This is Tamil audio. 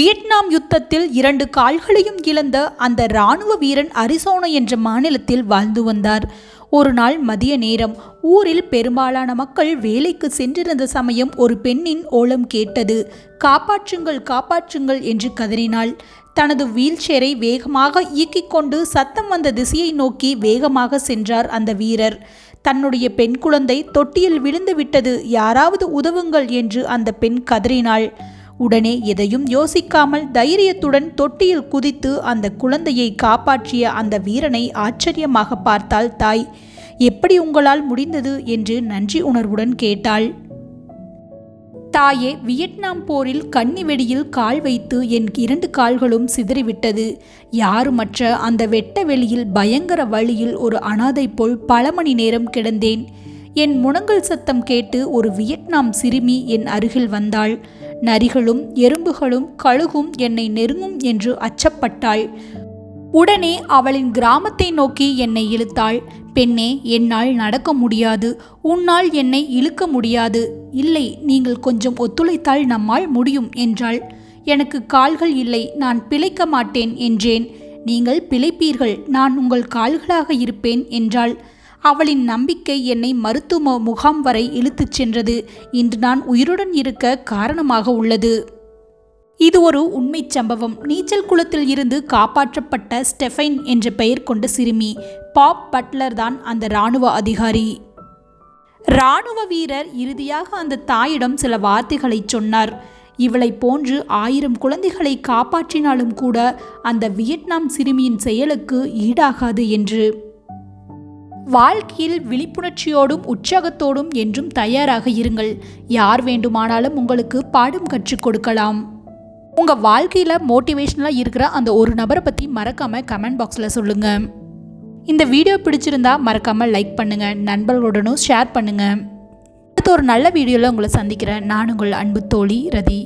வியட்நாம் யுத்தத்தில் இரண்டு கால்களையும் இழந்த அந்த இராணுவ வீரன் அரிசோனா என்ற மாநிலத்தில் வாழ்ந்து வந்தார். ஒரு நாள் மதிய நேரம் ஊரில் பெரும்பாலான மக்கள் வேலைக்கு சென்றிருந்த சமயம் ஒரு பெண்ணின் ஓலம் கேட்டது. காப்பாற்றுங்கள் காப்பாற்றுங்கள் என்று கதறினாள். தனது வீல்சேரை வேகமாக இயக்கிக் கொண்டு சத்தம் வந்த திசையை நோக்கி வேகமாக சென்றார் அந்த வீரர். தன்னுடைய பெண் குழந்தை தொட்டியில் விழுந்து விட்டது. யாராவது உதவுங்கள் என்று அந்த பெண் கதறினாள். உடனே எதையும் யோசிக்காமல் தைரியத்துடன் தொட்டியில் குதித்து அந்த குழந்தையை காப்பாற்றிய அந்த வீரனை ஆச்சரியமாக பார்த்தாள் தாய். எப்படி உங்களால் முடிந்தது? என்று நன்றி உணர்வுடன் கேட்டாள். தாயே வியட்நாம் போரில் கன்னி வெடியில் கால் வைத்து என் இரண்டு கால்களும் சிதறிவிட்டது. யாருமற்ற அந்த வெட்ட வெளியில் பயங்கர வழியில் ஒரு அனாதை போல் பல மணி நேரம் கிடந்தேன். என் முணங்கல் சத்தம் கேட்டு ஒரு வியட்நாம் சிறுமி என் அருகில் வந்தாள். நரிகளும் எறும்புகளும் கழுகும் என்னை நெருங்கும் என்று அச்சப்பட்டாள். உடனே அவளின் கிராமத்தை நோக்கி என்னை இழுத்தாள். பெண்ணே என்னால் நடக்க முடியாது. உன்னால் என்னை இழுக்க முடியாது. இல்லை நீங்கள் கொஞ்சம் ஒத்துழைத்தால் நம்மால் முடியும் என்றாள். எனக்கு கால்கள் இல்லை. நான் பிழைக்க மாட்டேன் என்றேன். நீங்கள் பிழைப்பீர்கள். நான் உங்கள் கால்களாக இருப்பேன் என்றாள். அவளின் நம்பிக்கை என்னை மருத்துவ முகாம் வரை இழுத்துச் சென்றது. இன்று நான் உயிருடன் இருக்க காரணமாக உள்ளது. இது ஒரு உண்மைச் சம்பவம். நீச்சல் குளத்தில் இருந்து காப்பாற்றப்பட்ட ஸ்டெஃபைன் என்ற பெயர் கொண்ட சிறுமி பாப் பட்லர் தான் அந்த இராணுவ அதிகாரி. இராணுவ வீரர் இறுதியாக அந்த தாயிடம் சில வார்த்தைகளை சொன்னார். இவளைப் போன்று ஆயிரம் குழந்தைகளை காப்பாற்றினாலும் கூட அந்த வியட்நாம் சிறுமியின் செயலுக்கு ஈடாகாது என்று. வாழ்க்கையில் விழிப்புணர்ச்சியோடும் உற்சாகத்தோடும் என்றும் தயாராக இருங்கள். யார் வேண்டுமானாலும் உங்களுக்கு பாடம் கற்றுக் கொடுக்கலாம். உங்கள் வாழ்க்கையில் மோட்டிவேஷனலாக இருக்கிற அந்த ஒரு நபரை பற்றி மறக்காமல் கமெண்ட் பாக்ஸில் சொல்லுங்கள் இந்த வீடியோ பிடிச்சிருந்தா மறக்காமல் லைக் பண்ணுங்கள் நண்பர்களுடனும் ஷேர் பண்ணுங்கள் அடுத்த ஒரு நல்ல வீடியோவில் உங்களை சந்திக்கிறேன். நான் உங்கள் அன்பு தோழி ரதி.